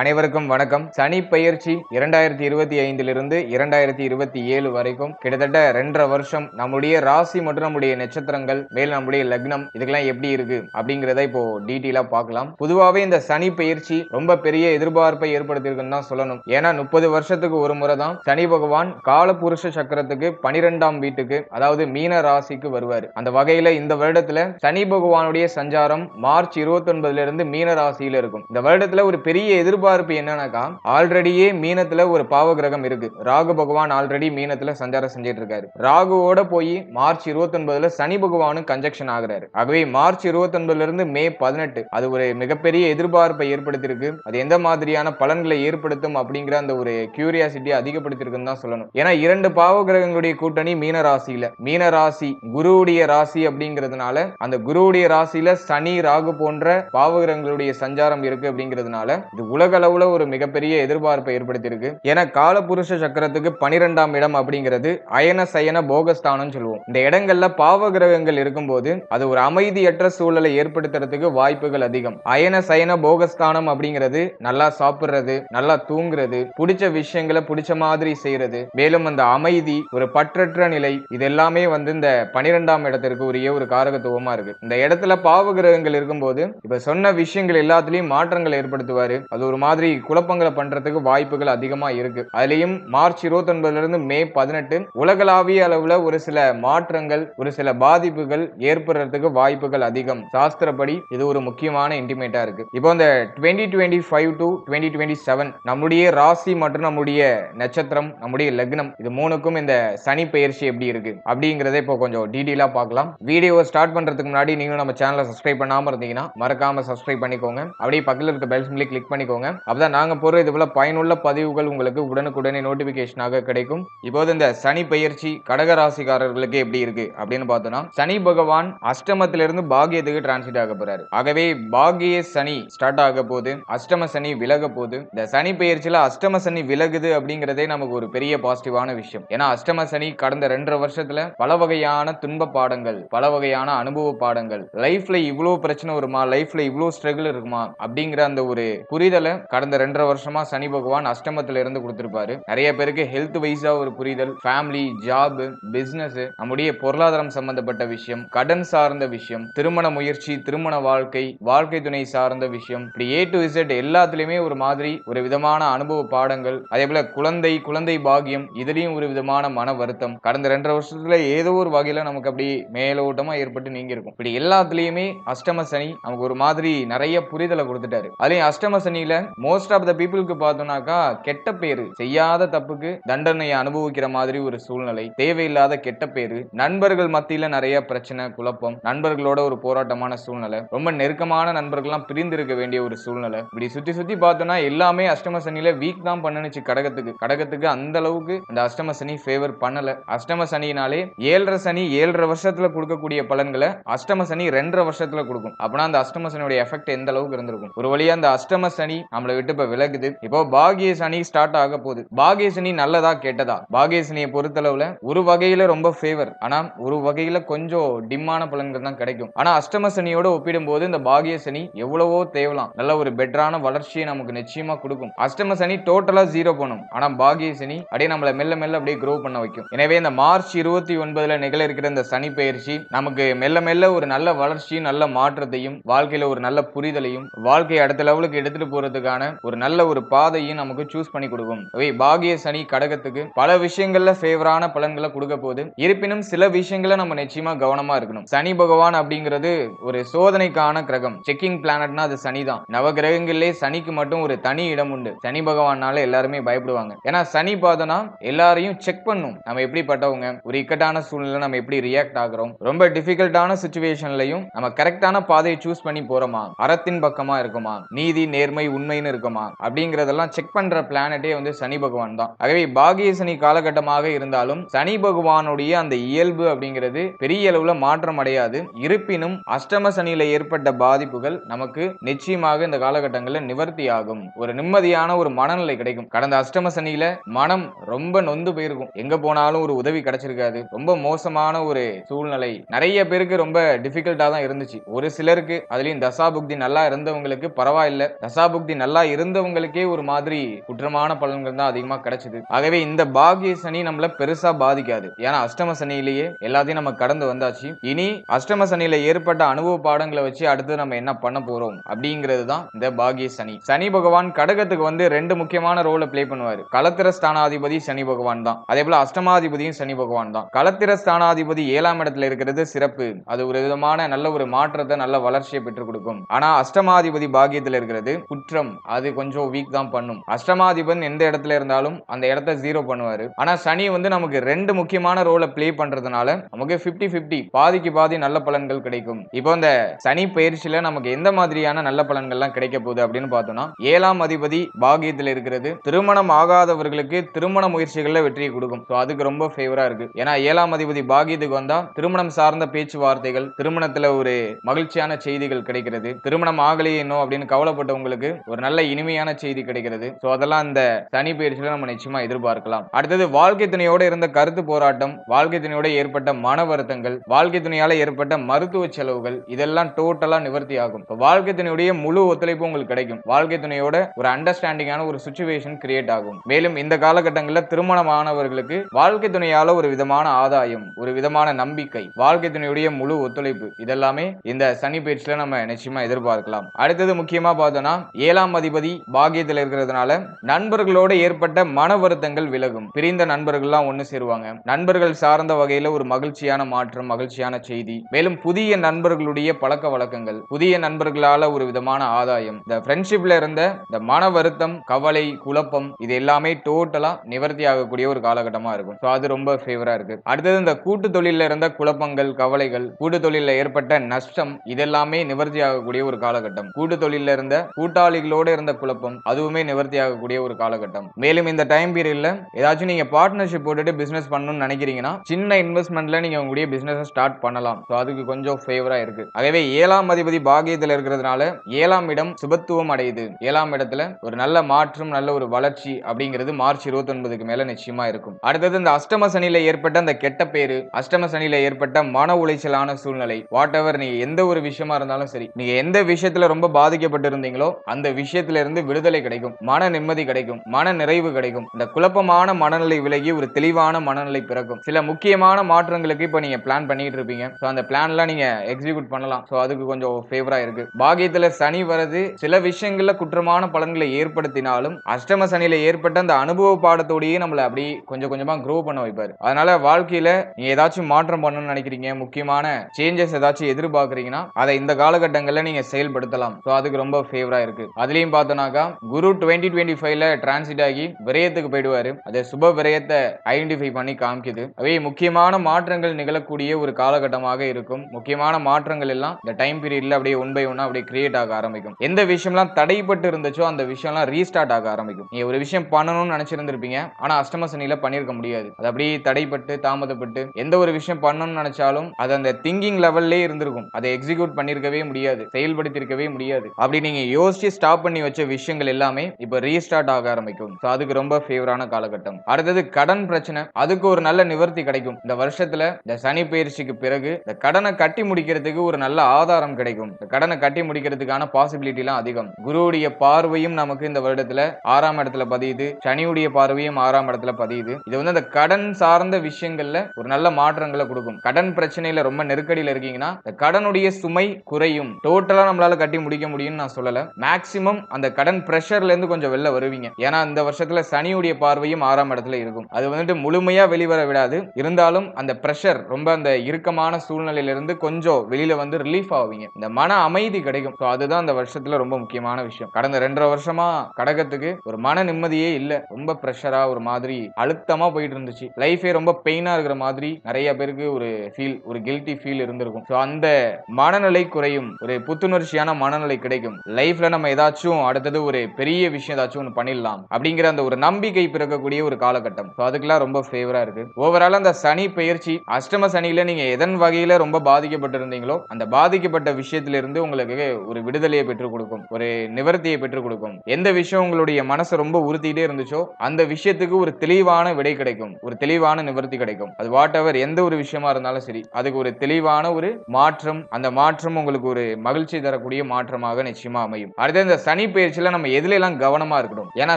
அனைவருக்கும் வணக்கம். சனி பயிற்சி இரண்டாயிரத்தி இருபத்தி ஐந்திலிருந்து இரண்டாயிரத்தி இருபத்தி ஏழு வரைக்கும் கிட்டத்தட்ட ரெண்டரை வருஷம் நம்முடைய ராசி மற்றும் நம்முடைய நட்சத்திரங்கள் மேல் நம்முடைய லக்னம் இதுக்கெல்லாம் எப்படி இருக்கு அப்படிங்கிறத இப்போ டீட்டெயிலா பார்க்கலாம். பொதுவாகவே இந்த சனி பயிற்சி ரொம்ப பெரிய எதிர்பார்ப்பை ஏற்படுத்தியிருக்குன்னு தான் சொல்லணும். ஏன்னா முப்பது வருஷத்துக்கு ஒரு முறை தான் சனி பகவான் காலபுருஷ சக்கரத்துக்கு பனிரெண்டாம் வீட்டுக்கு அதாவது மீன ராசிக்கு வருவார். அந்த வகையில இந்த வருடத்துல சனி பகவானுடைய சஞ்சாரம் மார்ச் இருபத்தி ஒன்பதுல இருந்து மீன ராசியில இருக்கும். இந்த வருடத்துல ஒரு பெரிய எதிர்பார்ப்பு எதிர்பார்ப்பு என்னன்னாக்கா ஆல்ரெடியே மீனத்துல ஒரு பாவ கிரகம் இருக்கு. ராகு பகவான் ஆல்ரெடி மீனத்துல சஞ்சாரம் செஞ்சிட்டு இருக்காரு. ராகுவோட போய் மார்ச் இருபத்தி ஒன்பதுல சனி பகவானும் கன்ஜெக்ஷன் ஆகுறாரு. ஆகவே மார்ச் இருபத்தி ஒன்பதுல இருந்து மே பதினெட்டு அது ஒரு மிகப்பெரிய எதிர்பார்ப்பை ஏற்படுத்தியிருக்கு. அது எந்த மாதிரியான பலன்களை ஏற்படுத்தும் அப்படிங்கிற அந்த ஒரு கியூரியாசிட்டி அதிகப்படுத்திருக்குன்னு தான் சொல்லணும். ஏன்னா இரண்டு பாவ கிரகங்களுடைய கூட்டணி மீன ராசியில. மீன ராசி குருவுடைய ராசி அப்படிங்கிறதுனால அந்த குருவுடைய ராசியில சனி ராகு போன்ற பாவ கிரகங்களுடைய சஞ்சாரம் இருக்கு அப்படிங்கிறதுனால இது உலக அளவுல ஒரு மிகப்பெரிய எதிர்பார்ப்பை ஏற்படுத்தியிருக்கு. ஏன்னா காலபுருஷ சக்கரத்துக்கு பனிரெண்டாம் இடம் அப்படிங்கிறது அயன சயன போகஸ்தானம் சொல்லுவோம். இந்த இடங்கள்ல பாவ கிரகங்கள் இருக்கும்போது அது ஒரு அமைதியற்ற சூழலை ஏற்படுத்துறதுக்கு வாய்ப்புகள் அதிகம். அயன சயன போகஸ்தானம் அப்படிங்கிறது நல்லா சாப்பிடுறது நல்லா தூங்குறது பிடிச்ச விஷயங்களை பிடிச்ச மாதிரி செய்யறது மேலும் அந்த அமைதி ஒரு பற்றற்ற நிலை இது எல்லாமே வந்து இந்த பனிரெண்டாம் இடத்திற்கு உரிய ஒரு காரகத்துவமா இருக்கு. இந்த இடத்துல பாவ கிரகங்கள் இருக்கும்போது இப்ப சொன்ன விஷயங்கள் எல்லாத்துலயும் மாற்றங்கள் ஏற்படுத்துவாரு. அது ஒரு மாதிரி குழப்பங்களை பண்றதுக்கு வாய்ப்புகள் அதிகமா இருக்கு. அதுலயும் மார்ச் இருபத்தி ஒன்பதுல இருந்து மே பதினெட்டு உலகளாவிய அளவுல ஒரு சில மாற்றங்கள் ஒரு சில பாதிப்புகள் ஏற்படுறதுக்கு வாய்ப்புகள் அதிகம். சாஸ்திரப்படி இது ஒரு முக்கியமான இன்டிமேட்டா இருக்கு. இப்போ இந்த twenty twenty five to twenty twenty seven நம்முடைய ராசி மற்றும் நம்முடைய நட்சத்திரம் நம்முடைய லக்னம் இது மூணுக்கும் இந்த சனி பயிற்சி எப்படி இருக்கு? அப்படிங்கறத இப்போ கொஞ்சம் டீட்டெயிலா பார்க்கலாம். வீடியோ ஸ்டார்ட் பண்றதுக்கு முன்னாடி நீங்களும் நம்ம சேனலை சப்ஸ்கிரைப் பண்ணாம இருந்தீங்கன்னா மறக்காம சப்ஸ்கிரைப் பண்ணிக்கோங்க. அப்படியே பக்கத்தில் இருக்க பெல் சிம்லி கிளிக் பண்ணிக்கோங்க. அப்பதான் நாங்க போற இது போல பயனுள்ள பதிவுகள் உங்களுக்கு உடனுக்குடனே நோட்டிபிகேஷனாக கிடைக்கும். இப்போது இந்த சனி பயிற்சி கடக ராசிக்காரர்களுக்கு எப்படி இருக்கு அப்படின்னு பார்த்தோம்னா சனி பகவான் அஷ்டமத்திலிருந்து பாகியத்துக்கு டிரான்சிட் ஆக போறாரு. ஆகவே பாகிய சனி ஸ்டார்ட் ஆக போகுது. அஷ்டம சனி விலக போகுது. இந்த சனி பயிற்சியில் அஷ்டம சனி விலகுது அப்படிங்கிறதே நமக்கு ஒரு பெரிய பாசிட்டிவான விஷயம். ஏன்னா அஷ்டம சனி கடந்த ரெண்டரை வருஷத்துல பல வகையான துன்ப பாடங்கள் பல வகையான அனுபவ பாடங்கள் லைஃப்ல இவ்வளவு பிரச்சனை வருமா லைஃப்ல இவ்வளவு ஸ்ட்ரகிள் இருக்குமா அப்படிங்கிற அந்த ஒரு புரிதலை கடந்த ரெண்டரை வருஷமா சனி பகவான் அஷ்டமத்துல இருந்து கொடுத்திருப்பாரு. நிறைய பேருக்கு ஹெல்த் வைஸா ஒரு புரிதல் ஃபேமிலி ஜாப் பிசினஸ் நம்முடைய பொருளாதாரம் சம்பந்தப்பட்ட விஷயம் கடன் சார்ந்த விஷயம் திருமண முயற்சி திருமண வாழ்க்கை வாழ்க்கை துணை சார்ந்த விஷயம் இப்படி ஏ டு இசட் எல்லாத்துலயுமே ஒரு மாதிரி ஒரு விதமான அனுபவ பாடங்கள் அதே போல குழந்தை குழந்தை பாகியம் இதுலயும் ஒரு விதமான மன வருத்தம். கடந்த ரெண்டரை வருஷத்துல ஏதோ ஒரு வகையில நமக்கு அப்படி மேலோட்டமா ஏற்பட்டு நீங்க இருக்கும் இப்படி எல்லாத்துலயுமே அஷ்டம சனி நமக்கு ஒரு மாதிரி நிறைய புரிதலை கொடுத்துட்டாரு. அதுலயும் அஷ்டம சனியில மோஸ்ட் ஆஃப் த பீப்புளுக்கு பார்த்தோம்னாக்கா கெட்ட பேரு செய்யாத தப்புக்கு தண்டனையை அனுபவிக்கிற மாதிரி ஒரு சூழ்நிலை தேவையில்லாத கெட்ட பேரு நண்பர்கள் மத்தியில நிறைய பிரச்சனை குழப்பம் நண்பர்களோட ஒரு போராட்டமான சூழ்நிலை ரொம்ப நெருக்கமான நண்பர்கள்லாம் பிரிந்திருக்க வேண்டிய ஒரு சூழ்நிலை. இப்படி சுத்தி சுத்தி பார்த்தோம்னா எல்லாமே அஷ்டம சனியில வீக் தான் பண்ணுச்சு கடகத்துக்கு. கடகத்துக்கு அந்த அளவுக்கு அந்த அஷ்டம சனி ஃபேவர் பண்ணல. அஷ்டம சனினாலே ஏழரை சனி ஏழரை வருஷத்துல கொடுக்கக்கூடிய பலன்களை அஷ்டம சனி ரெண்டரை வருஷத்துல கொடுக்கும். அப்படின்னா அந்த அஷ்டம சனியோட எஃபெக்ட் எந்த அளவுக்கு இருந்திருக்கும்? ஒரு வழியா அந்த அஷ்டம சனி நம்மளை விட்டு இப்ப விலகுது. இப்போ பாகிய சனி ஸ்டார்ட் ஆக போகுது. பாகிய சனி நல்லதா கெட்டதா? பாகிய சனியை பொறுத்தளவுல ஒரு வகையில ரொம்ப ஃபேவர் ஆனா ஒரு வகையில கொஞ்சம் டிம்மான பலன்கள் தான் கிடைக்கும். ஆனா அஷ்டம சனியோட ஒப்பிடும்போது இந்த பாகிய சனி எவ்வளவோ தேவலாம். நல்ல ஒரு பெட்டரான வளர்ச்சியை நமக்கு நிச்சயமா கொடுக்கும். அஷ்டம சனி டோட்டலா ஜீரோ பண்ணும் ஆனா பாகிய சனி அப்படியே நம்மள மெல்ல மெல்ல அப்படியே க்ரோ பண்ண வைக்கும். எனவே இந்த மார்ச் இருபத்தி ஒன்பதுல நிகழ இருக்கிற இந்த சனி பயிற்சி நமக்கு மெல்ல மெல்ல ஒரு நல்ல வளர்ச்சியும் நல்ல மாற்றத்தையும் வாழ்க்கையில ஒரு நல்ல புரிதலையும் வாழ்க்கையை அடுத்த லெவலுக்கு எடுத்துட்டு செய்வதற்கான ஒரு நல்ல ஒரு பாதையும் நமக்கு சூஸ் பண்ணி கொடுக்கும். அவை பாகிய சனி கடகத்துக்கு பல விஷயங்கள்ல ஃபேவரான பலன்களை கொடுக்க போகுது. இருப்பினும் சில விஷயங்களை நம்ம நிச்சயமா கவனமா இருக்கணும். சனி பகவான் அப்படிங்கிறது ஒரு சோதனைக்கான கிரகம். செக்கிங் பிளானட்னா அது சனி தான் நவ கிரகங்களிலே சனிக்கு மட்டும் ஒரு தனி இடம் உண்டு. சனி பகவானால எல்லாருமே பயப்படுவாங்க. ஏன்னா சனி பாதனா எல்லாரையும் செக் பண்ணும். நம்ம எப்படிப்பட்டவங்க? ஒரு இக்கட்டான சூழ்நிலை நம்ம எப்படி ரியாக்ட் ஆகுறோம்? ரொம்ப டிஃபிகல்ட்டான சுச்சுவேஷன்லையும் நம்ம கரெக்டான பாதையை சூஸ் பண்ணி போறோமா? அறத்தின் பக்கமா இருக்குமா? நீதி நேர்மை உண்மை உண்மைன்னு இருக்குமா? அப்படிங்கறதெல்லாம் செக் பண்ற பிளானட்டே வந்து சனி பகவான் தான். ஆகவே பாகிய சனி காலகட்டமாக இருந்தாலும் சனி பகவானுடைய அந்த இயல்பு அப்படிங்கிறது பெரிய அளவுல மாற்றம் அடையாது. இருப்பினும் அஷ்டம சனியில ஏற்பட்ட பாதிப்புகள் நமக்கு நிச்சயமாக இந்த காலகட்டங்களில் நிவர்த்தி ஆகும். ஒரு நிம்மதியான ஒரு மனநிலை கிடைக்கும். கடந்த அஷ்டம சனியில மனம் ரொம்ப நொந்து போயிருக்கும். எங்க போனாலும் ஒரு உதவி கிடைச்சிருக்காது. ரொம்ப மோசமான ஒரு சூழ்நிலை. நிறைய பேருக்கு ரொம்ப டிஃபிகல்ட்டா தான் இருந்துச்சு. ஒரு சிலருக்கு அதுலயும் தசாபுக்தி நல்லா இருந்தவங்களுக்கு பரவாயில்ல. தசாபுக்தி நல்லா இருந்தவங்களுக்கே ஒரு மாதிரி குற்றமான பலன்கள் தான் அதிகமா கிடைச்சது. ஆகவே இந்த பாகிய சனி நம்மள பெருசா பாதிக்காது. ஏன்னா அஷ்டம சனியிலேயே எல்லாத்தையும் நம்ம கடந்து வந்தாச்சு. இனி அஷ்டம சனியில ஏற்பட்ட அனுபவ பாடங்களை வச்சு அடுத்து நம்ம என்ன பண்ண போறோம்? அப்படிங்கிறது தான் இந்த பாகிய சனி. சனி பகவான் கடகத்துக்கு வந்து ரெண்டு முக்கியமான ரோலை ப்ளே பண்ணுவாரு. களத்திர ஸ்தானாதிபதி சனி பகவான் தான். அதே போல அஷ்டமாதிபதியும் சனி பகவான் தான். களத்திர ஸ்தானாதிபதி ஏழாம் இடத்துல இருக்கிறது சிறப்பு. அது ஒரு விதமான நல்ல ஒரு மாற்றத்தை நல்ல வளர்ச்சியை பெற்றுக் கொடுக்கும். ஆனா அஷ்டமாதிபதி பாகியத்தில் இருக்கிறது குற்றம். அது கொஞ்சம் வீக் தான் பண்ணும். அஷ்டமாதிபன் எந்த இடத்துல இருந்தாலும் அந்த இடத்த ஜீரோ பண்ணுவாரு. ஆனா சனி வந்து நமக்கு ரெண்டு முக்கியமான ரோலை பிளே பண்றதுனால நமக்கு 50 50 பாதிக்கு பாதி நல்ல பலன்கள் கிடைக்கும். இப்போ இந்த சனி பயிற்சியில நமக்கு எந்த மாதிரியான நல்ல பலன்கள்லாம் கிடைக்க போகுது அப்படின்னு பார்த்தோம்னா ஏழாம் அதிபதி பாகியத்தில் இருக்கிறது. திருமணம் ஆகாதவர்களுக்கு திருமண முயற்சிகளில் வெற்றியை கொடுக்கும். ஸோ அதுக்கு ரொம்ப ஃபேவரா இருக்கு. ஏன்னா ஏழாம் அதிபதி பாகியத்துக்கு வந்தா திருமணம் சார்ந்த பேச்சுவார்த்தைகள் திருமணத்துல ஒரு மகிழ்ச்சியான செய்திகள் கிடைக்கிறது. திருமணம் ஆகலையே இன்னும் அப்படின்னு கவலைப்பட்டவங்களுக்கு ஒரு நல்ல இனிமையான செய்தி கிடைக்கிறது. ஸோ அதெல்லாம் அந்த சனி பயிற்சியில நம்ம நிச்சயமா எதிர்பார்க்கலாம். அடுத்தது வாழ்க்கை துணையோட இருந்த கருத்து போராட்டம் வாழ்க்கை துணையோட ஏற்பட்ட மன வருத்தங்கள் வாழ்க்கை துணையால ஏற்பட்ட மருத்துவ செலவுகள் இதெல்லாம் டோட்டலா நிவர்த்தி ஆகும். இப்போ வாழ்க்கை துணையுடைய முழு ஒத்துழைப்பு உங்களுக்கு கிடைக்கும். வாழ்க்கை துணையோட ஒரு அண்டர்ஸ்டாண்டிங்கான ஒரு சுச்சுவேஷன் கிரியேட் ஆகும். மேலும் இந்த காலகட்டங்களில் திருமணமானவர்களுக்கு வாழ்க்கை துணையால ஒரு விதமான ஆதாயம் ஒரு விதமான நம்பிக்கை வாழ்க்கை துணையுடைய முழு ஒத்துழைப்பு இதெல்லாமே இந்த சனி பயிற்சியில நம்ம நிச்சயமா எதிர்பார்க்கலாம். அடுத்தது முக்கியமா பார்த்தோம்னா ஏழாம் அதிபதி பாகியத்தில் இருக்கிறதுனால நண்பர்களோட ஏற்பட்ட மன வருத்தங்கள் விலகும். பிரிந்த நண்பர்கள்லாம் ஒன்று சேருவாங்க. நண்பர்கள் சார்ந்த வகையில் ஒரு மகிழ்ச்சியான மாற்றம் மகிழ்ச்சியான செய்தி. மேலும் புதிய நண்பர்களுடைய பழக்க வழக்கங்கள் புதிய நண்பர்களால ஒரு விதமான ஆதாயம். இந்த ஃப்ரெண்ட்ஷிப்ல இருந்த இந்த மன வருத்தம் கவலை குழப்பம் இது எல்லாமே டோட்டலா நிவர்த்தி ஆகக்கூடிய ஒரு காலகட்டமா இருக்கும். ஸோ அது ரொம்ப ஃபேவரா இருக்கு. அடுத்தது இந்த கூட்டு தொழில இருந்த குழப்பங்கள் கவலைகள் கூட்டு தொழில ஏற்பட்ட நஷ்டம் இதெல்லாமே நிவர்த்தி ஆகக்கூடிய ஒரு காலகட்டம். கூட்டு தொழில இருந்த கூட்டாளிகளோட இருந்த குழப்பம் அதுவுமே நிவர்த்தி ஆகக்கூடிய ஒரு காலகட்டம். மேலும் இந்த டைம் பீரியட்ல ஏதாச்சும் நீங்க பார்ட்னர்ஷிப் போட்டுட்டு பிசினஸ் பண்ணணும்னு நினைக்கிறீங்கன்னா சின்ன இன்வெஸ்ட்மெண்ட்ல நீங்க உங்களுடைய பிசினஸ் ஸ்டார்ட் பண்ணலாம். ஸோ அதுக்கு கொஞ்சம் ஃபேவரா இருக்கு. ஆகவே ஏழாம் அதிபதி பாகியத்தில் இருக்கிறதுனால ஏழாம் இடம் சுபத்துவம் அடையுது. ஏழாம் இடத்துல ஒரு நல்ல மாற்றம் நல்ல ஒரு வளர்ச்சி அப்படிங்கிறது மார்ச் இருபத்தி ஒன்பதுக்கு மேல நிச்சயமா இருக்கும். அடுத்தது இந்த அஷ்டம சனியில ஏற்பட்ட அந்த கெட்ட பேரு அஷ்டம சனியில ஏற்பட்ட மன உளைச்சலான சூழ்நிலை வாட் எவர் நீங்க எந்த ஒரு விஷயமா இருந்தாலும் சரி நீங்க எந்த விஷயத்துல ரொம்ப பாதிக்கப்பட்டு இருந்தீங்களோ அந்த விஷயம் விஷயத்திலிருந்து விடுதலை கிடைக்கும் மன நிம்மதி கிடைக்கும் மன நிறைவு கிடைக்கும். இந்த குழப்பமான மனநிலை விலகி ஒரு தெளிவான மனநிலை பிறக்கும். சில முக்கியமான மாற்றங்களுக்கு இப்ப நீங்க பிளான் பண்ணிட்டு இருப்பீங்க. ஸோ அந்த பிளான்லாம் நீங்க எக்ஸிக்யூட் பண்ணலாம். ஸோ அதுக்கு கொஞ்சம் ஃபேவரா இருக்கு. பாகியத்துல சனி வரது சில விஷயங்கள்ல குற்றமான பலன்களை ஏற்படுத்தினாலும் அஷ்டம சனியில ஏற்பட்ட அந்த அனுபவ பாடத்தோடயே நம்மள அப்படி கொஞ்சம் கொஞ்சமா க்ரோ பண்ண வைப்பாரு. அதனால வாழ்க்கையில நீங்க ஏதாச்சும் மாற்றம் பண்ணணும்னு நினைக்கிறீங்க முக்கியமான சேஞ்சஸ் ஏதாச்சும் எதிர்பார்க்கறீங்கன்னா அதை இந்த காலகட்டங்கள்ல நீங்க செயல்படுத்தலாம். ஸோ அதுக்கு ரொம்ப ஃபேவரா இருக்கு. இதுலயும் பார்த்தோம்னாக்கா குரு டுவெண்ட்டி டுவெண்ட்டி ஃபைவ்ல டிரான்சிட் ஆகி விரயத்துக்கு போயிடுவாரு. அதை சுப விரயத்தை ஐடென்டிஃபை பண்ணி காமிக்குது. அவை முக்கியமான மாற்றங்கள் நிகழக்கூடிய ஒரு காலகட்டமாக இருக்கும். முக்கியமான மாற்றங்கள் எல்லாம் இந்த டைம் பீரியட்ல அப்படியே ஒன் பை ஒன்னா அப்படியே கிரியேட் ஆக ஆரம்பிக்கும். எந்த விஷயம்லாம் தடைப்பட்டு இருந்துச்சோ அந்த விஷயம்லாம் ரீஸ்டார்ட் ஆக ஆரம்பிக்கும். நீங்க ஒரு விஷயம் பண்ணணும்னு நினைச்சிருந்திருப்பீங்க. ஆனா அஷ்டம சனியில பண்ணிருக்க முடியாது. அது அப்படியே தடைப்பட்டு தாமதப்பட்டு எந்த ஒரு விஷயம் பண்ணணும்னு நினைச்சாலும் அது அந்த திங்கிங் லெவல்லே இருந்திருக்கும். அதை எக்ஸிக்யூட் பண்ணிருக்கவே முடியாது. செயல்படுத்திருக்கவே முடியாது. அப்படி நீங்க யோசிச்சு ஸ்டாப் பண்ணி வச்ச விஷயங்கள் எல்லாமே இப்ப ரீஸ்டார்ட் ஆக ஆரம்பிக்கும். So அதுக்கு ரொம்ப ஃபேவரான காலகட்டம். அடுத்தது கடன் பிரச்சனை. அதுக்கு ஒரு நல்ல நிவர்த்தி கிடைக்கும். இந்த வருஷத்துல இந்த சனி பயிற்சிக்கு பிறகு இந்த கடனை கட்டி முடிக்கிறதுக்கு ஒரு நல்ல ஆதாரம் கிடைக்கும். இந்த கடனை கட்டி முடிக்கிறதுக்கான பாசிபிலிட்டி எல்லாம் அதிகம். குருவுடைய பார்வையும் நமக்கு இந்த வருடத்துல ஆறாம் இடத்துல பதியுது. சனியுடைய பார்வையும் ஆறாம் இடத்துல பதியுது. இது வந்து அந்த கடன் சார்ந்த விஷயங்கள்ல ஒரு நல்ல மாற்றங்களை கொடுக்கும். கடன் பிரச்சனையில ரொம்ப நெருக்கடியில இருக்கீங்கன்னா இந்த கடனுடைய சுமை குறையும். டோட்டலா நம்மளால கட்டி முடிக்க முடியும்னு நான் சொல்லல. மேக்சிமம் அந்த கடன் பிரஷர்ல இருந்து கொஞ்சம் வெளில வருவீங்க. ஏன்னா இந்த வருஷத்துல சனியுடைய பார்வையும் ஆறாம் இடத்துல இருக்கும். அது வந்துட்டு முழுமையா வெளிவர விடாது. இருந்தாலும் அந்த பிரஷர் ரொம்ப அந்த இறுக்கமான சூழ்நிலையில இருந்து கொஞ்சம் வெளியில வந்து ரிலீஃப் ஆவீங்க. இந்த மன அமைதி கிடைக்கும். ஸோ அதுதான் அந்த வருஷத்துல ரொம்ப முக்கியமான விஷயம். கடந்த ரெண்டரை வருஷமா கடகத்துக்கு ஒரு மன நிம்மதியே இல்ல. ரொம்ப ப்ரெஷரா ஒரு மாதிரி அழுத்தமா போயிட்டு இருந்துச்சு. லைஃபே ரொம்ப பெயினா இருக்கிற மாதிரி நிறைய பேருக்கு ஒரு ஃபீல் ஒரு கில்ட்டி ஃபீல் இருந்திருக்கும். ஸோ அந்த மனநிலை குறையும். ஒரு புத்துணர்ச்சியான மனநிலை கிடைக்கும். லைஃப்ல நம்ம ஏதாச்சும் அடுத்தது ஒரு பெரிய விஷயம் ஏதாச்சும் ஒன்று பண்ணிடலாம் அப்படிங்கிற அந்த ஒரு நம்பிக்கை பிறக்கக்கூடிய ஒரு காலகட்டம். ஸோ அதுக்கெல்லாம் ரொம்ப ஃபேவரா இருக்கு. ஓவரால் அந்த சனி பயிற்சி அஷ்டம சனியில நீங்க எதன் வகையில ரொம்ப பாதிக்கப்பட்டிருந்தீங்களோ அந்த பாதிக்கப்பட்ட விஷயத்திலிருந்து உங்களுக்கு ஒரு விடுதலையை பெற்றுக் கொடுக்கும் ஒரு நிவர்த்தியை பெற்றுக் கொடுக்கும். எந்த விஷயம் உங்களுடைய மனசை ரொம்ப உறுத்திட்டே இருந்துச்சோ அந்த விஷயத்துக்கு ஒரு தெளிவான விடை கிடைக்கும் ஒரு தெளிவான நிவர்த்தி கிடைக்கும். அது வாட் எவர் எந்த ஒரு விஷயமா இருந்தாலும் சரி அதுக்கு ஒரு தெளிவான ஒரு மாற்றம் அந்த மாற்றம் உங்களுக்கு ஒரு மகிழ்ச்சி தரக்கூடிய மாற்றமாக நிச்சயமா அமையும். அடுத்து இந்த சனி பயிற்சியில நம்ம எதுல எல்லாம் கவனமா இருக்கணும்? ஏன்னா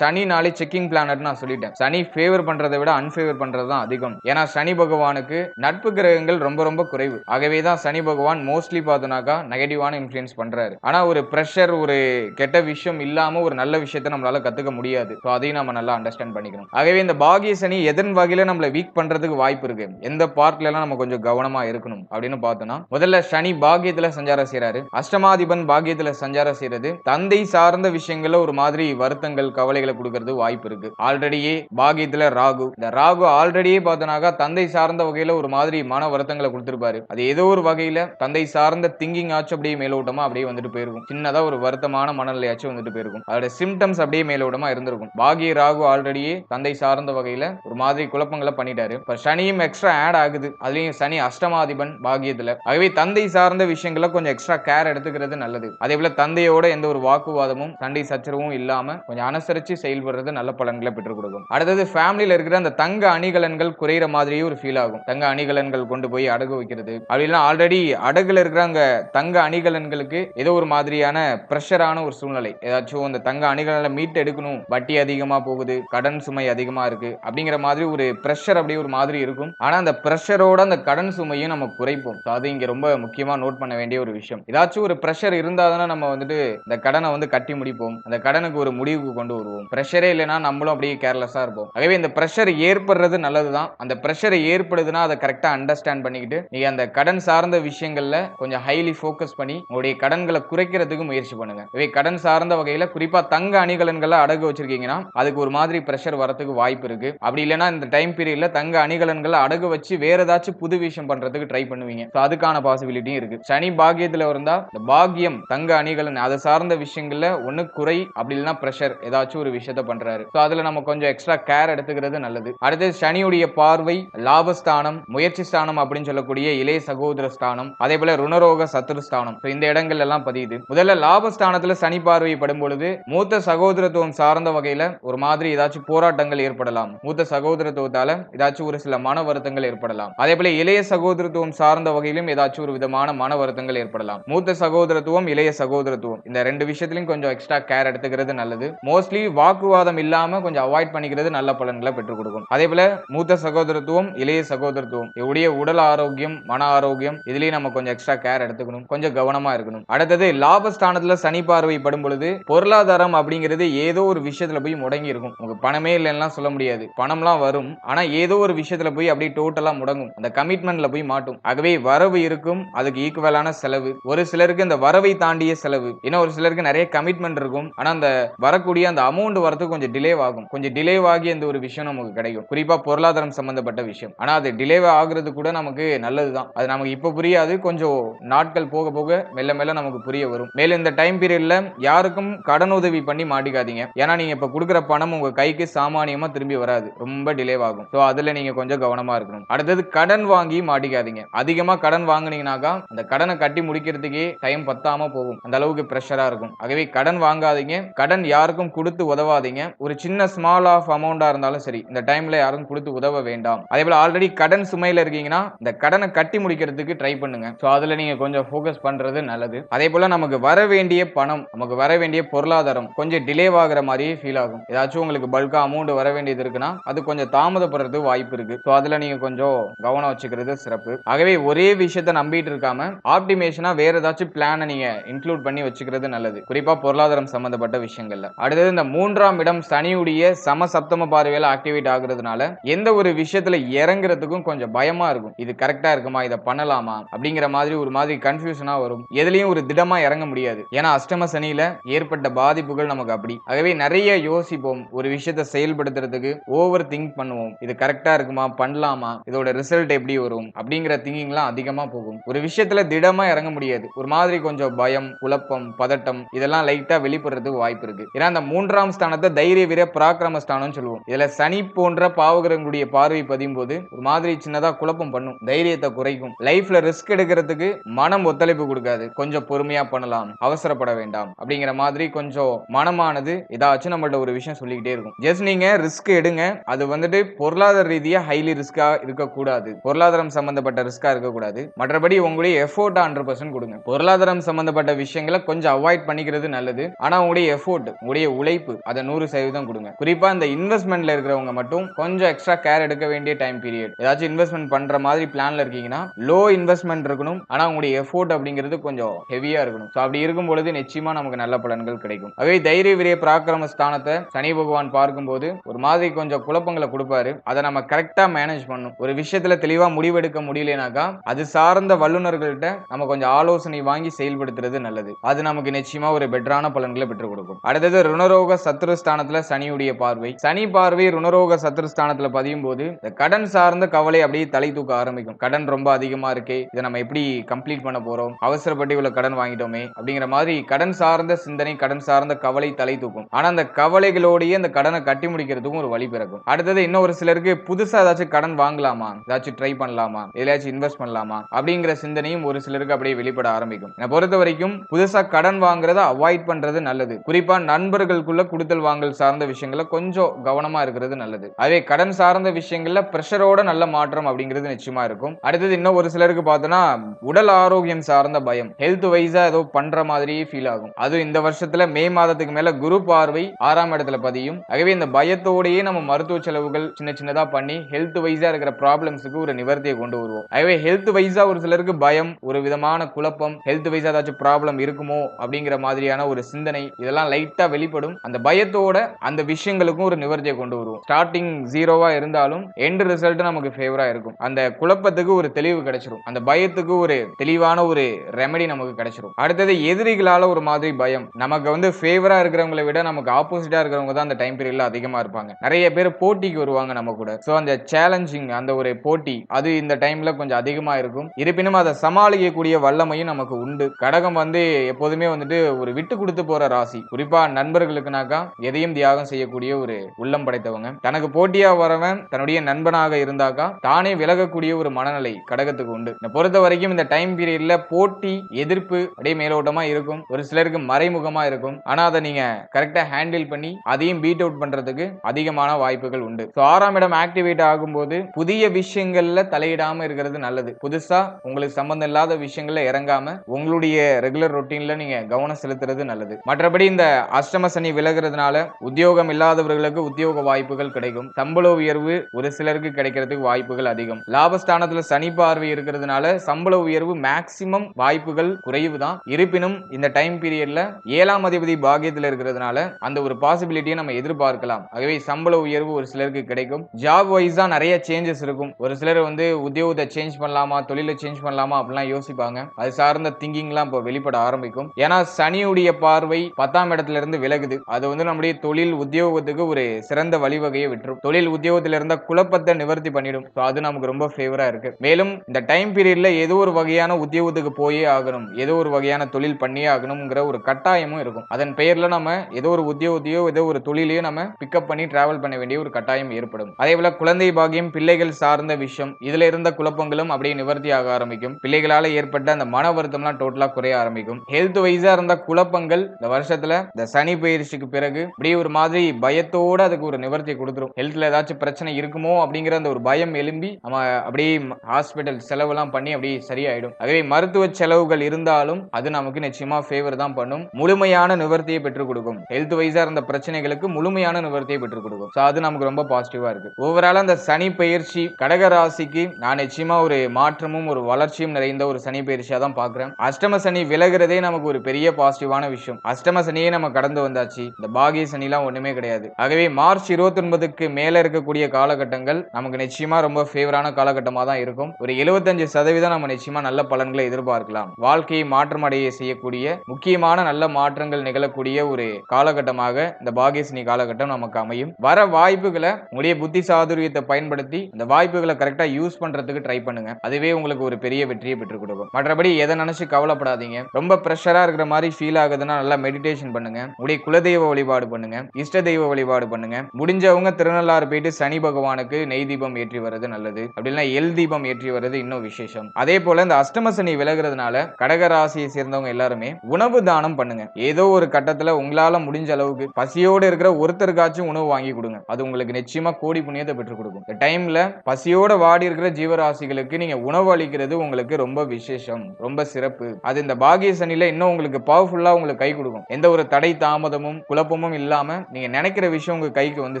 நாளே செக்கிங் பிளானட் நான் சொல்லிட்டேன். சனி ஃபேவர் பண்றதை விட அன்ஃபேவர் பண்ணுறது தான் அதிகம். ஏன்னா சனி பகவானுக்கு நட்பு கிரகங்கள் ரொம்ப ரொம்ப குறைவு. ஆகவே தான் சனி பகவான் மோஸ்ட்லி பார்த்தோன்னாக்கா நெகட்டிவான இன்ஃபுளுன்ஸ் பண்றாரு. ஆனா ஒரு ப்ரெஷர் ஒரு கெட்ட விஷயம் இல்லாம ஒரு நல்ல விஷயத்தை நம்மளால கத்துக்க முடியாது. ஸோ அதையும் நம்ம நல்லா அண்டர்ஸ்டாண்ட் பண்ணிக்கணும். ஆகவே இந்த பாகிய சனி எதன் வகையில நம்மளை வீக் பண்றதுக்கு வாய்ப்பு இருக்கு. எந்த பார்ட்ல எல்லாம் நம்ம கொஞ்சம் கவனமா இருக்கணும் அப்படின்னு பார்த்தோம்னா முதல்ல சனி பாகியத்துல சஞ்சாரம் செய்யறாரு அஷ்டமாதிபன் பாகியத்துல சஞ்சாரம் செய்யறது தந்தை சார்ந்த விஷயங்கள்ல ஒரு மாதிரி வருத்தங்கள் கவலைகளை கொடுக்கறது வாய்ப்பு இருக்கு. ஆல்ரெடியே பாகியத்துல ராகு. இந்த ராகு ஆல்ரெடியே பார்த்தோன்னாக்கா தந்தை சார்ந்த வகையில ஒரு மாதிரி மன வருத்தங்களை கொடுத்திருப்பாரு. அது ஏதோ ஒரு வகையில தந்தை சார்ந்த திங்கிங் ஆச்சு அப்படியே மேலோட்டமா அப்படியே வந்துட்டு போயிருக்கும். சின்னதா ஒரு வருத்தமான மனநிலையாச்சும் வந்துட்டு போயிருக்கும். அதோட சிம்டம்ஸ் அப்படியே மேலோட்டமா இருந்திருக்கும். பாகிய ராகு ஆல்ரெடியே தந்தை சார்ந்த வகையில ஒரு மாதிரி குழப்பங்களை பண்ணிட்டாரு. இப்ப சனியும் எக்ஸ்ட்ரா ஆட் ஆகுது. அதுலயும் சனி அஷ்டமாதிபன் பாகியத்துல ஆகவே தந்தை சார்ந்த விஷயங்களை கொஞ்சம் எக்ஸ்ட்ரா கேர் எடுத்துக்கிறது நல்லது. அதே போல தந்தையோட எந்த ஒரு வாக்கு வாக்குவாதமும் சண்டை சச்சரவும் இல்லாம கொஞ்சம் அனுசரிச்சு செயல்படுறது நல்ல பலன்களை பெற்றுக் கொடுக்கும். அடுத்தது ஃபேமிலியில இருக்கிற அந்த தங்க அணிகலன்கள் குறையிற மாதிரியே ஒரு ஃபீல் ஆகும். தங்க அணிகலன்கள் கொண்டு போய் அடகு வைக்கிறது. அப்படின்னா ஆல்ரெடி அடகுல இருக்கிற அங்க தங்க அணிகலன்களுக்கு ஏதோ ஒரு மாதிரியான ப்ரெஷரான ஒரு சூழ்நிலை. ஏதாச்சும் அந்த தங்க அணிகலனை மீட்டு எடுக்கணும். வட்டி அதிகமா போகுது. கடன் சுமை அதிகமா இருக்கு. அப்படிங்கிற மாதிரி ஒரு ப்ரெஷர் அப்படியே ஒரு மாதிரி இருக்கும். ஆனா அந்த ப்ரெஷரோட அந்த கடன் சுமையும் நம்ம குறைப்போம். அது இங்க ரொம்ப முக்கியமா நோட் பண்ண வேண்டிய ஒரு விஷயம். ஏதாச்சும் ஒரு ப்ரெஷர் இருந்தாதானே நம்ம வந்துட்டு இந்த கடனை வந்து கட்டி முடிப்போம். அந்த கடனுக்கு ஒரு முடிவுக்கு கொண்டு வருவோம். ப்ரெஷரே இல்லைன்னா நம்மளும் அப்படியே கேர்லெஸ்ஸா இருப்போம். ஆகவே இந்த ப்ரெஷர் ஏற்படுறது நல்லதுதான். அந்த ப்ரெஷர் ஏற்படுதுன்னா அதை கரெக்டா அண்டர்ஸ்டாண்ட் பண்ணிக்கிட்டு நீங்கள் அந்த கடன் சார்ந்த விஷயங்கள்ல கொஞ்சம் ஹைலி ஃபோக்கஸ் பண்ணி உங்களுடைய கடன்களை குறைக்கிறதுக்கு முயற்சி பண்ணுங்க. இவை கடன் சார்ந்த வகையில் குறிப்பாக தங்க அணிகலன்களை அடகு வச்சிருக்கீங்கன்னா அதுக்கு ஒரு மாதிரி ப்ரெஷர் வரதுக்கு வாய்ப்பு இருக்கு. அப்படி இல்லைன்னா இந்த டைம் பீரியட்ல தங்க அணிகலன்களை அடகு வச்சு வேற ஏதாச்சும் புது விஷயம் பண்றதுக்கு ட்ரை பண்ணுவீங்க. ஸோ அதுக்கான பாசிபிலிட்டியும் இருக்கு. சனி பாக்கியத்துல இருந்தால் இந்த பாக்கியம் தங்க அணிகலன் அதை சார்ந்த விஷயங்கள்ல ஒண்ணு குறை அப்படி இல்லைன்னா ப்ரெஷர் ஏதாச்சும் ஒரு விஷயத்த பண்றாரு. ஸோ அதுல நம்ம கொஞ்சம் எக்ஸ்ட்ரா கேர் எடுத்துக்கிறது நல்லது. அடுத்து சனியுடைய பார்வை லாபஸ்தானம் முயற்சி ஸ்தானம் அப்படின்னு சொல்லக்கூடிய இளைய சகோதர ஸ்தானம் அதே போல ருணரோக சத்துரு ஸ்தானம். இந்த இடங்கள் எல்லாம் பதியுது. முதல்ல லாபஸ்தானத்துல சனி பார்வை படும் பொழுது மூத்த சகோதரத்துவம் சார்ந்த வகையில ஒரு மாதிரி ஏதாச்சும் போராட்டங்கள் ஏற்படலாம். மூத்த சகோதரத்துவத்தால ஏதாச்சும் ஒரு சில மன வருத்தங்கள் ஏற்படலாம். அதே போல இளைய சகோதரத்துவம் சார்ந்த வகையிலும் ஏதாச்சும் ஒரு விதமான மன வருத்தங்கள் ஏற்படலாம். மூத்த சகோதரத்துவம் இளைய சகோதரத்துவம். இந்த ரெண்டு விஷயத்திலும் கொஞ்சம் எக்ஸ்ட்ரா கேர் எடுத்துக்கிறது நல்லது. மோஸ்ட்லி வாக்குவாதம் இல்லாம கொஞ்சம் அவாய்ட் பண்ணிக்கிறது நல்ல பலன்களை பெற்றுக் கொடுக்கும். அதே போல மூத்த சகோதரத்துவம் இளைய சகோதரத்துவம். இவருடைய உடல் ஆரோக்கியம் மன ஆரோக்கியம் இதுலயும் நம்ம கொஞ்சம் எக்ஸ்ட்ரா கேர் எடுத்துக்கணும். கொஞ்சம் கவனமா இருக்கணும். அடுத்தது லாபஸ்தானத்துல சனி பார்வை படும் பொழுது பொருளாதாரம் அப்படிங்கிறது ஏதோ ஒரு விஷயத்துல போய் முடங்கி இருக்கும். உங்க பணமே இல்லைன்னா சொல்ல முடியாது. பணம்லாம் வரும். ஆனா ஏதோ ஒரு விஷயத்துல போய் அப்படியே டோட்டலா முடங்கும். அந்த கமிட்மெண்ட்ல போய் மாட்டும். ஆகவே வரவு இருக்கும். அதுக்கு ஈக்குவலான செலவு. ஒரு சிலருக்கு இந்த வரவை தாண்டிய செலவு. இன்னும் ஒரு சிலருக்கு நிறைய கமிட்மெண்ட் இருக்கும். ஆனா அந்த வரக்கூடிய அந்த அமௌண்ட் வரதுக்கு கொஞ்சம் டிலே ஆகும். கொஞ்சம் டிலே ஆகி அந்த ஒரு விஷயம் நமக்கு கிடைக்கும். குறிப்பா பொருளாதாரம் சம்பந்தப்பட்ட விஷயம். ஆனா அது டிலே ஆகுறது கூட நமக்கு நல்லதுதான். அது நமக்கு இப்ப புரியாது. கொஞ்சம் நாட்கள் போக போக மெல்ல மெல்ல நமக்கு புரிய வரும். மேலும் இந்த டைம் பீரியட்ல யாருக்கும் கடன் உதவி பண்ணி மாட்டிக்காதீங்க. ஏன்னா நீங்க இப்ப கொடுக்குற பணம் உங்க கைக்கு சாமானியமா திரும்பி வராது. ரொம்ப டிலே ஆகும். ஸோ அதுல நீங்க கொஞ்சம் கவனமா இருக்கணும். அடுத்தது கடன் வாங்கி மாட்டிக்காதீங்க. அதிகமா கடன் வாங்கினீங்கனாக்கா அந்த கடனை கட்டி முடிக்கிறதுக்கே டைம் பத்தாம போகும். அந்த அளவுக்கு ப்ரெஷரா இருக்கும். ஆகவே கடன் வாங்காதீங்க. கடன் யாருக்கும் கொடுத்து உதவாதீங்க. ஒரு சின்ன ஸ்மால் ஆஃப் அமௌண்டா இருந்தாலும் சரி இந்த டைம்ல யாரும் கொடுத்து உதவ வேண்டாம். அதே போல ஆல்ரெடி கடன் சுமையில இருக்கீங்கன்னா இந்த கடனை கட்டி முடிக்கிறதுக்கு ட்ரை பண்ணுங்க. ஸோ அதுல நீங்க கொஞ்சம் ஃபோக்கஸ் பண்றது நல்லது. அதே போல நமக்கு வர வேண்டிய பணம் நமக்கு வர வேண்டிய பொருளாதாரம் கொஞ்சம் டிலே ஆகுற மாதிரியே ஃபீல் ஆகும். ஏதாச்சும் உங்களுக்கு பல்கா அமௌண்ட் வர வேண்டியது இருக்குன்னா அது கொஞ்சம் தாமதப்படுறது வாய்ப்பு இருக்கு. ஸோ அதுல நீங்க கொஞ்சம் கவனம் வச்சுக்கிறது சிறப்பு. ஆகவே ஒரே விஷயத்த நம்பிட்டு இருக்காம ஆப்டிமேஷனா வேற ஏதாச்சும் பிளானை நீங்க இன்க்ளூட் பண்ணி வச்சுக்கிறது நல்லது. குறிப்பா பொருளாதாரம் சம்பந்தப்பட்ட விஷயங்கள்ல. அடுத்தது இந்த மூன்றாம் இடம் சனியுடைய சமசப்தம பார்வையில ஆக்டிவேட் ஆகுறதுனால எந்த ஒரு விஷயத்துல இறங்குறதுக்கும் கொஞ்சம் பயமா இருக்கும். இது கரெக்டா இருக்குமா? இதை பண்ணலாமா? அப்படிங்கிற மாதிரி ஒரு மாதிரி கன்ஃபியூஷனா வரும். எதுலயும் ஒரு திடமா இறங்க முடியாது. ஏன்னா அஷ்டம சனியில ஏற்பட்ட பாதிப்புகள் நமக்கு அப்படி. ஆகவே நிறைய யோசிப்போம். ஒரு விஷயத்தை செயல்படுத்துறதுக்கு ஓவர் திங்க் பண்ணுவோம். இது கரெக்டா இருக்குமா? பண்ணலாமா? இதோட ரிசல்ட் எப்படி வரும்? அப்படிங்கிற திங்கிங்லாம் அதிகமா போகும். ஒரு விஷயத்துல திடமா இறங்க முடியாது. ஒரு மாதிரி கொஞ்சம் பயம் குழப்பம் பதட்டம் இதெல்லாம் லைட்டா வெளிப்படுறதுக்கு வாய்ப்பு இருக்கு. ஏன்னா அந்த மூன்றாம் ஸ்தானத்தை தைரிய வீர பராக்கிரம ஸ்தானம்னு சொல்லுவோம். இதுல சனி போன்ற பாவகிரகங்களுடைய பார்வை பதியும் போது ஒரு மாதிரி சின்னதா குழப்பம் பண்ணும். தைரியத்தை குறைக்கும். லைஃப்ல ரிஸ்க் எடுக்கிறதுக்கு மனம் ஒத்துழைப்பு கொடுக்காது. கொஞ்சம் பொறுமையா பண்ணலாம். அவசரப்பட வேண்டாம். அப்படிங்கிற மாதிரி கொஞ்சம் மனமானது ஏதாச்சும் நம்மள்ட்ட ஒரு விஷயம் சொல்லிக்கிட்டே இருக்கும். ஜஸ்ட் நீங்க ரிஸ்க் எடுங்க. அது வந்துட்டு பொருளாதார ரீதியா ஹைலி ரிஸ்கா இருக்கக்கூடாது. பொருளாதாரம் சம்பந்தப்பட்ட ரிஸ்கா இருக்கக்கூடாது. மற்றபடி உங்களுடைய எஃபோர்ட் ஹண்ட்ரட் பர்சன்ட் கொடுங்க. பொருளாதாரம் சம்பந்தப்பட்ட விஷயங்களை கொஞ்சம் அவாய்ட் பண்ணிக்கிறது நல்லது. ஆனா உங்களுடைய எஃபோர்ட் உங்களுடைய உழைப்பு அதை நூறு சதவீதம் கொடுங்க. குறிப்பா இந்த இன்வெஸ்ட்மெண்ட்ல இருக்கிறவங்க மட்டும் கொஞ்சம் எக்ஸ்ட்ரா கேர் எடுக்க வேண்டிய டைம் பீரியட் ஏதாச்சும் இன்வெஸ்ட்மெண்ட் பண்ற மாதிரி பிளான்ல இருக்கீங்கன்னா லோ இன்வெஸ்ட்மெண்ட் இருக்கணும். ஆனா உங்களுடைய எஃபோர்ட் அப்படிங்கிறது கொஞ்சம் ஹெவியா இருக்கணும். ஸோ அப்படி இருக்கும் பொழுது நிச்சயமா நமக்கு நல்ல பலன்கள் கிடைக்கும். அதே தைரிய விரிய பராக்கிரம ஸ்தானத்தை சனி பகவான் பார்க்கும்போது ஒரு மாதிரி கொஞ்சம் குழப்பங்களை கொடுப்பாரு. அதை நம்ம கரெக்டா மேனேஜ் பண்ணணும். ஒரு விஷயத்துல தெளிவா முடிவெடுக்க முடியலனாக்கா அது சார்ந்த வல்லுநர்கள்ட்ட நம்ம கொஞ்சம் ஆலோசனை வாங்கி செயல்படுத்துறது நல்லது. அது நமக்கு நிச்சயமா ஒரு பெற்றான பலன்களை பெற்றுக் கொடுக்கும். அடுத்தது ருணரோக சத்ருஸ்தானத்துல சனியுடைய பார்வை. சனி பார்வை ருணரோக சத்ருஸ்தானத்துல பதியும் போது இந்த கடன் சார்ந்த கவலை அப்படியே தலை தூக்க ஆரம்பிக்கும். கடன் ரொம்ப அதிகமா இருக்கே இதை நம்ம எப்படி கம்ப்ளீட் பண்ண போறோம்? அவசரப்பட்டு இவ்வளவு கடன் வாங்கிட்டோமே அப்படிங்கிற மாதிரி கடன் சார்ந்த சிந்தனை கடன் சார்ந்த கவலை தலை தூக்கும். ஆனா அந்த கவலைகளோடய அந்த கடனை கட்டி முடிக்கிறதுக்கும் ஒரு வழி பிறக்கும். அடுத்தது இன்னும் ஒரு சிலருக்கு புதுசா ஏதாச்சும் கடன் வாங்கலாமா? ஏதாச்சும் ட்ரை பண்ணலாமா? எதையாச்சும் இன்வெஸ்ட் பண்ணலாமா? அப்படிங்கிற சிந்தனையும் ஒரு சிலருக்கு அப்படியே வெளிப்பட ஆரம்பிக்கும். என்னை பொறுத்த வரைக்கும் புதுசா கடன் வாங்குறத அவாய்ட் பண்றது நல்லது. குறிப்பா நண்பர்களுக்குள்ள கொடுத்தல் வாங்கல் சார்ந்த விஷயங்கள கொஞ்சம் கவனமா இருக்கிறது நல்லது. அதே கடன் சார்ந்த விஷயங்கள்ல பிரஷரோட நல்ல மாற்றம் அப்படிங்கிறது நிச்சயமா இருக்கும். அடுத்தது இன்னும் ஒரு சிலருக்கு பார்த்தோன்னா உடல் ஆரோக்கியம் சார்ந்த பயம். ஹெல்த் வைஸா ஏதோ பண்ற மாதிரியே ஃபீல் ஆகும். அதுவும் இந்த வருஷத்துல மே மாதத்துக்கு மேல குரு பார்வை ஆறாம் இடத்துல பதியும். ஆகவே இந்த பயத்தோடயே நம்ம மருத்துவ செலவுகள் சின்ன சின்னதா பண்ணி ஹெல்த் வைஸா இருக்கிற ப்ராப்ளம்ஸுக்கு ஒரு நிவர்த்தியை கொண்டு வருவோம். ஆகவே ஹெல்த் வைஸா ஒரு சிலருக்கு பயம் ஒரு விதமான குழப்பம் ஹெல்த் வைஸா ஏதாச்சும் ப்ராப்ளம் இருக்குமோ அப்படிங்கிற மாதிரியான ஒரு சிந்தனை இதெல்லாம் லைட்டா வெளிப்படும். அந்த பயத்தோட அந்த விஷயங்களுக்கும் ஒரு நிவர்த்தியை கொண்டு வருவோம். ஸ்டார்டிங் ஜீரோவா இருந்தாலும் எண்ட் ரிசல்ட் நமக்கு ஃபேவரா இருக்கும். அந்த குழப்பத்துக்கு ஒரு தெளிவு கிடைச்சிரும். அந்த பயத்துக்கு ஒரு தெளிவான ஒரு ரெமெடி நமக்கு கிடைச்சிரும். அடுத்தது எதிரிகளால ஒரு மாதிரி பயம். நமக்கு வந்து ஃபேவரா இருக்கிறவங்களை விட நமக்கு ஆப்போசிட்டா இருக்கிறவங்க தான் அந்த டைம் பீரியட்ல அதிகமா இருப்பாங்க. நிறைய பேர் போட்டிக்கு வருவாங்க நம்ம கூட. ஸோ அந்த சேலஞ்சிங் அந்த ஒரு போட்டி அது இந்த டைம்ல கொஞ்சம் அதிகமா இருக்கும். இருப்பினும் அதை சமாளிக்கக்கூடிய வல்லமையும் நமக்கு உண்டு. கடகம் வந்து எப்போதுமே வந்துட்டு ஒரு விட்டு கொடுத்து போற ராசி. குறிப்பா நண்பர்களுக்குனாக்கா எதையும் தியாகம் செய்யக்கூடிய ஒரு உள்ளம் படைத்தவங்க. தனக்கு போட்டியா வரவன் தன்னுடைய நண்பனாக இருந்தாக்கா தானே விலகக்கூடிய ஒரு மனநிலை கடகத்துக்கு உண்டு. பொறுத்த வரைக்கும் இந்த டைம் பீரியட்ல போட்டி எதிர்ப்பு அப்படியே மேலோட்டமா இருக்கும். ஒரு சிலருக்கு மறைமுகமா இருக்கும். ஆனா அதை நீங்க கரெக்டா ஹேண்டில் பண்ணி அதையும் பீட் அவுட் பண்றதுக்கு அதிகமான வாய்ப்புகள் உண்டு. ஸோ ஆறாம் இடம் ஆக்டிவேட் ஆகும்போது புதிய விஷயங்கள்ல தலையிடாம இருக்கிறது நல்லது. புதுசா உங்களுக்கு சம்பந்தம் இல்லாத விஷயங்கள்ல இறங்காம உங்களுடைய ரெகுலர் ரொட்டீன்ல நீங்க கவனம் செலுத்துறது நல்லது. மற்றபடி இந்த அஷ்டம சனி விலகிறதுனால உத்தியோகம் இல்லாதவர்களுக்கு உத்தியோக வாய்ப்புகள் கிடைக்கும். சம்பள உயர்வு ஒரு சிலருக்கு கிடைக்கிறதுக்கு வாய்ப்புகள் அதிகம். லாபஸ்தானத்துல சனி பார்வை இருக்கிறதுனால சம்பள உயர்வு மேக்சிமம் வாய்ப்புகள் குறைவு தான் இருப்பினும் இந்த டைம் பீரியட்ல ஏழாம் அதிபதி பாகியத்தில் இருக்கிறதுனால அந்த ஒரு பாசிபிலிட்டியை நம்ம எதிர்பார்க்கலாம். ஆகவே சம்பள உயர்வு ஒரு சிலருக்கு கிடைக்கும். ஜாப் வைஸா நிறைய சேஞ்சஸ் இருக்கும். ஒரு சிலர் வந்து உத்தியோகத்தை சேஞ்ச் பண்ணலாமா தொழிலை சேஞ்ச் பண்ணலாமா அப்படிலாம் யோசிப்பாங்க. அது சார்ந்த திங்கிங்லாம் இப்போ வெளிப்பட ஆரம்பிக்கும். ஏன்னா சனியுடைய பார்வை பத்தாம் இடத்துல இருந்து விலகுது. அது வந்து நம்முடைய தொழில் உத்தியோகத்துக்கு ஒரு சிறந்த வழிவகையை விட்டுரும். தொழில் உத்தியோகத்தில் இருந்த குழப்பத்தை நிவர்த்தி பண்ணிடும். ஸோ அது நமக்கு ரொம்ப ஃபேவரா இருக்கு. மேலும் இந்த டைம் பீரியட்ல ஏதோ ஒரு வகையான உத்தியோகத்துக்கு போயே ஆகணும். ஏதோ ஒரு வகையான தொழில் பண்ணியே ஆகணுங்கிற ஒரு கட்டாயமும் இருக்கும். அதன் பெயர்ல நம்ம ஏதோ ஒரு உத்தியோகத்தையோ ஏதோ ஒரு தொழிலையோ நம்ம பிக்கப் பண்ணி டிராவல் பண்ண வேண்டிய ஒரு கட்டாயம் ஏற்படும். அதே போல குழந்தை பாகியம் பிள்ளைகள் சார்ந்த விஷயம் இதுல இருந்த குழப்பங்களும் அப்படியே நிவர்த்தி ஆக ஆரம்பிக்கும். பிள்ளைகளால ஏற்பட்ட அந்த மன வருத்தம்லாம் டோட்டலா குறைய ஆரம்பிக்கும். ஹெல்த் வைஸா இருந்த குழப்பங்கள் இந்த வருஷத்துல இந்த சனி பயிற்சிக்கு பிறகு அப்படியே ஒரு மாதிரி பயத்தோட அதுக்கு ஒரு நிவர்த்தி கொடுத்துரும். ஹெல்த்ல ஏதாச்சும் பிரச்சனை இருக்குமோ அப்படிங்கிற அந்த ஒரு பயம் எழும்பி நம்ம அப்படியே ஹாஸ்பிட்டல் செலவெல்லாம் பண்ணி அப்படியே சரியாயிடும். ஆகவே மருத்துவ செலவுகள் இருந்தாலும் அது நமக்கு நிச்சயமா ஃபேவர் தான் பண்ணும். முழுமையான நிவர்த்தியை பெற்றுக் கொடுக்கும். ஹெல்த் வைஸா இருந்த பிரச்சனைகளுக்கு முழுமையான நிவர்த்தியை பெற்றுக் கொடுக்கும். ஸோ அது நமக்கு ரொம்ப பாசிட்டிவா இருக்கு. ஓவரால் அந்த சனி பயிற்சி கடக ராசிக்கு நான் நிச்சயமா ஒரு மாற்றமும் ஒரு வளர்ச்சியும் நிறைந்த ஒரு சனி பயிற்சியா தான் பாக்குறேன் அஷ்டம சனி விலகுறதே நமக்கு ஒரு பெரிய பாசிட்டிவான விஷயம். அஷ்டம சனியே நம்ம கடந்து வந்தாச்சு. இந்த பாகிய சனிலாம் ஒண்ணுமே கிடையாது. ஆகவே மார்ச் இருபத்தி ஒன்பதுக்கு மேல இருக்கக்கூடிய காலகட்டங்கள் நமக்கு நிச்சயமா ரொம்ப ஃபேவரான காலகட்டமா தான் இருக்கும். ஒரு எழுபத்தஞ்சு சதவீதம் நம்ம நிச்சயமா நல்ல பலன்களை எதிர்பார்க்கலாம். வாழ்க்கையை மாற்றம் அடைய செய்யக்கூடிய முக்கியமான நல்ல மாற்றங்கள் நிகழக்கூடிய ஒரு காலகட்டமாக இந்த பாகியசனி காலகட்டம் நமக்கு அமையும். வர வாய்ப்புகளை உங்களுடைய புத்தி சாதுரியத்தை பயன்படுத்தி இந்த வாய்ப்புகளை கரெக்டா யூஸ் பண்றதுக்கு ட்ரை பண்ணுங்க. அதுவே உங்களுக்கு ஒரு பெரிய வெற்றியை பெற்றுக் கொடுக்கும். மற்றபடி எதை நினைச்சு கவலைப்படாதீங்க. ரொம்ப ப்ரெஷரா இருக்கிற மாதிரி ஃபீல் ஆகுதுன்னா நல்லா மெடிடேஷன் பண்ணுங்க. உடைய குலதெய்வ வழிபாடு பண்ணுங்க. இஷ்ட தெய்வ வழிபாடு பண்ணுங்க. முடிஞ்சவங்க திருநள்ளாறு போயிட்டு சனி பகவானுக்கு நெய் தீபம் ஏற்றி வர்றது நல்லது. அப்படின்னா எல் தீபம் ஏற்றி வர்றது இன்னும் விசேஷம். அதே போல இந்த அஷ்டம சனி விலகிறதுனால கடக ராசியை சேர்ந்தவங்க எல்லாருமே உணவு தானம் பண்ணுங்க. ஏதோ ஒரு கட்டத்துல உங்களால முடிஞ்ச அளவுக்கு பசியோடு இருக்கிற ஒருத்தருக்காச்சும் உணவு வாங்கி கொடுங்க. அது உங்களுக்கு நிச்சயமா கோடி புண்ணியத்தை பெற்றுக் கொடுக்கும். இந்த டைம்ல பசியோட வாடி இருக்கிற ஜீவராசிகளுக்கு நீங்க உணவு அளிக்கிறது உங்களுக்கு ரொம்ப விசேஷம். ரொம்ப சிறப்பு. அது இந்த பாகிய சனில இன்னும் உங்களுக்கு பவர்ஃபுல்லா உங்களுக்கு கை கொடுக்கும். எந்த ஒரு தடை தாமதமும் குழப்பமும் இல்லாம நீங்க நினைக்கிற விஷயம் உங்க கைக்கு வந்து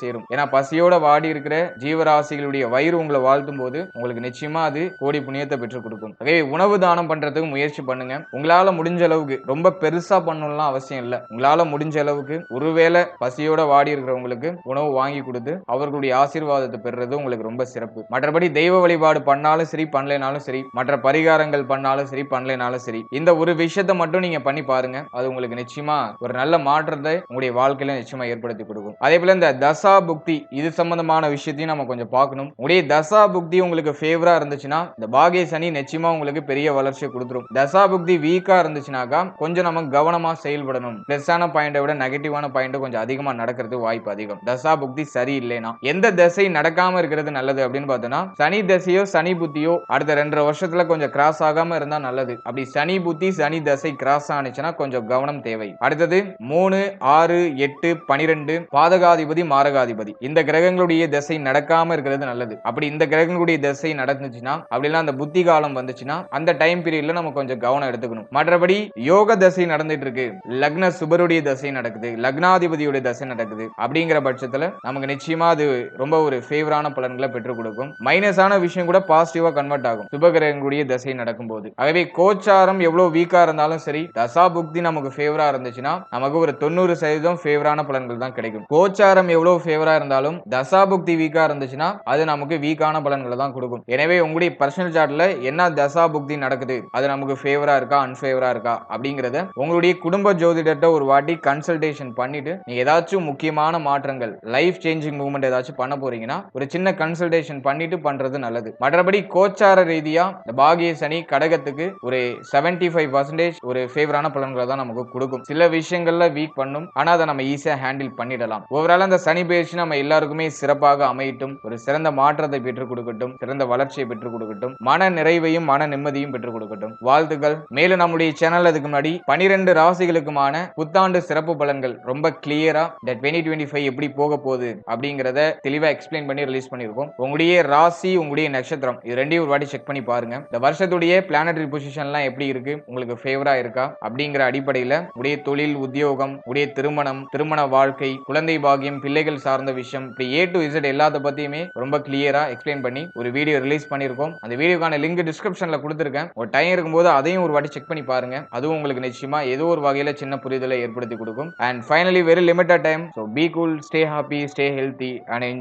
சேரும். ஏன்னா பசியோட வாடி இருக்கிற ஜீவராசிகளுடைய வயிறு உங்களை வாழ்த்தும் போது உங்களுக்கு நிச்சயமா அது கோடி புண்ணியத்தை பெற்றுக் கொடுக்கும். ஆகவே உணவு தானம் பண்றதுக்கு முயற்சி பண்ணுங்க. உங்களால முடிஞ்ச அளவுக்கு ரொம்ப பெருசா பண்ணணும்லாம் அவசியம் இல்ல. உங்களால முடிஞ்ச அளவுக்கு ஒருவேளை பசியோட வாடி இருக்கிறவங்களுக்கு உணவு வாங்கி கொடுத்து அவர்களுடைய ஆசீர்வாதத்தை பெறுறது உங்களுக்கு ரொம்ப சிறப்பு. மற்றபடி தெய்வ வழிபாடு பண்ணாலும் சரி பண்ணலைனாலும் சரி மற்ற பரிகாரங்கள் பண்ணாலும் சரி பண்ணலைனாலும் சரி இந்த ஒரு விஷயத்தை மட்டும் நீங்க பண்ணி பாருங்க. அது உங்களுக்கு நிச்சயமா ஒரு நல்ல மாற்றத்தை உங்களுடைய வாழ்க்கையில நிச்சயமா ஏற்படுத்தி கொடுக்கும். அதே போல இந்த தசா புக்தி இது சம்பந்தமான விஷயத்தையும் நம்ம கொஞ்சம் பார்க்கணும். உங்களுடைய தசா புக்தி உங்களுக்கு ஃபேவரா இருந்துச்சுன்னா இந்த பாகிய சனி நிச்சயமா உங்களுக்கு பெரிய வளர்ச்சியை கொடுத்துரும். தசா புக்தி வீக்கா இருந்துச்சுனாக்கா கொஞ்சம் நம்ம கவனமா செயல்படணும். பிளஸ்ஸான பாயிண்டை விட நெகட்டிவான பாயிண்ட் கொஞ்சம் அதிகமா நடக்கிறது வாய்ப்பு அதிகம். தசா புக்தி சரி இல்லைனா எந்த தசை நடக்காம இருக்கிறது நல்லது அப்படின்னு பார்த்தோம்னா சனி தசையோ சனி புத்தியோ அடுத்த ரெண்டரை வருஷத்துல கொஞ்சம் கிராஸ் ஆகாம இருந்தா நல்லது. அப்படி சனி புத்தி சனி தசை கிராஸ் ஆனிச்சுன்னா கொஞ்சம் கவனம் தேவை. அடுத்தது மூணு ஆறு எட்டு பனிரெண்டு பாதகாதிபதி மாரகாதிபதி. இந்த கிரகங்களுடைய திசை நடக்காம இருக்கிறது நல்லது. அப்படி இந்த கிரகங்களுடைய திசை நடந்துச்சுன்னா அப்படிலாம் அந்த புத்தி காலம் வந்துச்சுன்னா அந்த டைம் பீரியட்ல நம்ம கொஞ்சம் கவனம் எடுத்துக்கணும். மற்றபடி யோக தசை நடந்துட்டு இருக்கு லக்ன சுபருடைய திசை நடக்குது. லக்னாதிபதியுடைய தசை நடக்குது. அப்படிங்கிற பட்சத்துல நமக்கு நிச்சயமா அது ரொம்ப ஒரு ஃபேவரான பலன்களை பெற்றுக் கொடுக்கும். மைனஸான விஷயம் கூட பாசிட்டிவா கன்வெர்ட் ஆகும். சுப கிரகங்களுடைய திசை நடக்கும் போது ஆகவே கோச்சாரம் எவ்வளவு வீக்கா இருந்தாலும் சரி தசா புக்தி நமக்கு ஃபேவரா இருந்துச்சுன்னா நமக்கு ஒரு தொண்ணூறு சதவீதம் ஃபேவரான பலன்கள் தான் கிடைக்கும். கோச்சாரம் எவ்வளவு ஃபேவரா இருந்தாலும் தசா புக்தி வீக்கா இருந்துச்சுன்னா அது நமக்கு வீக்கான பலன்களை தான் கொடுக்கும். எனவே உங்களுடைய பர்சனல் சார்ட்ல என்ன தசா புக்தி நடக்குது? அது நமக்கு ஃபேவரா இருக்கா? அன்ஃபேவரா இருக்கா? அப்படிங்கறத உங்களுடைய குடும்ப ஜோதிடர்கிட்ட ஒரு வாட்டி கன்சல்டேஷன் பண்ணிட்டு நீங்க ஏதாச்சும் முக்கியமான மாற்றங்கள் லைஃப் சேஞ்சிங் மூவ்மெண்ட் ஏதாச்சும் பண்ண போறீங்கன்னா ஒரு சின்ன கன்சல்டேஷன் பண்ணிட்டு பண்றது நல்லது. மற்றபடி கோச்சார ரீதியா இந்த பாகிய சனி கடகத்துக்கு ஒரு 75% ஃபைவ் பர்சன்டேஜ் ஒரு ஃபேவரான பலன்களை தான் நமக்கு கொடுக்கும். சில விஷயங்கள்ல வீக் பண்ணும். ஆனா அதை நம்ம ஈஸியா ஹேண்டில் பண்ணிடலாம். ஓவரால் அந்த சனி பயிற்சி நம்ம எல்லாருக்குமே சிறப்பாக அமையட்டும். ஒரு சிறந்த மாற்றத்தை பெற்றுக் கொடுக்கட்டும். சிறந்த வளர்ச்சியை பெற்றுக் கொடுக்கட்டும். மன நிறைவையும் மன நிம்மதியும் பெற்றுக் கொடுக்கட்டும். வாழ்த்துக்கள். மேலும் நம்முடைய சேனல் அதுக்கு முன்னாடி பனிரெண்டு ராசிகளுக்குமான புத்தாண்டு சிறப்பு பலன்கள் ரொம்ப கிளியரா டுவெண்ட்டி டுவெண்ட்டி ஃபைவ் எப்படி போக போகுது அப்படிங்கிறத தெளிவா எக்ஸ்பிளைன் பண்ணி ரிலீஸ் பண்ணியிருக்கோம். உங்களுடைய ராசி உங்களுடைய நட்சத்திரம் இது ரெண்டையும் ஒரு வாட்டி செக் பண்ணி பாருங்க. இந்த வருஷத்துடைய பிளானட்டரி பொசிஷன்லாம் எப்படி இருக்கு? உங்களுக்கு ஃபேவரா இருக்கா? அப்படிங்கிற அடிப்படை அடிப்படையில் உடைய தொழில் உத்தியோகம் உடைய திருமணம் திருமண வாழ்க்கை குழந்தை பாகியம் பிள்ளைகள் சார்ந்த விஷயம் இப்படி ஏ டு இசட் எல்லாத்த பத்தியுமே ரொம்ப கிளியரா எக்ஸ்பிளைன் பண்ணி ஒரு வீடியோ ரிலீஸ் பண்ணியிருக்கோம் அந்த வீடியோக்கான லிங்க் டிஸ்கிரிப்ஷன்ல கொடுத்துருக்கேன். ஒரு டைம் இருக்கும்போது அதையும் ஒரு வாட்டி செக் பண்ணி பாருங்க. அதுவும் உங்களுக்கு நிச்சயமா ஏதோ ஒரு வகையில சின்ன புரிதலை ஏற்படுத்தி கொடுக்கும். And finally very limited time so be cool stay happy stay healthy and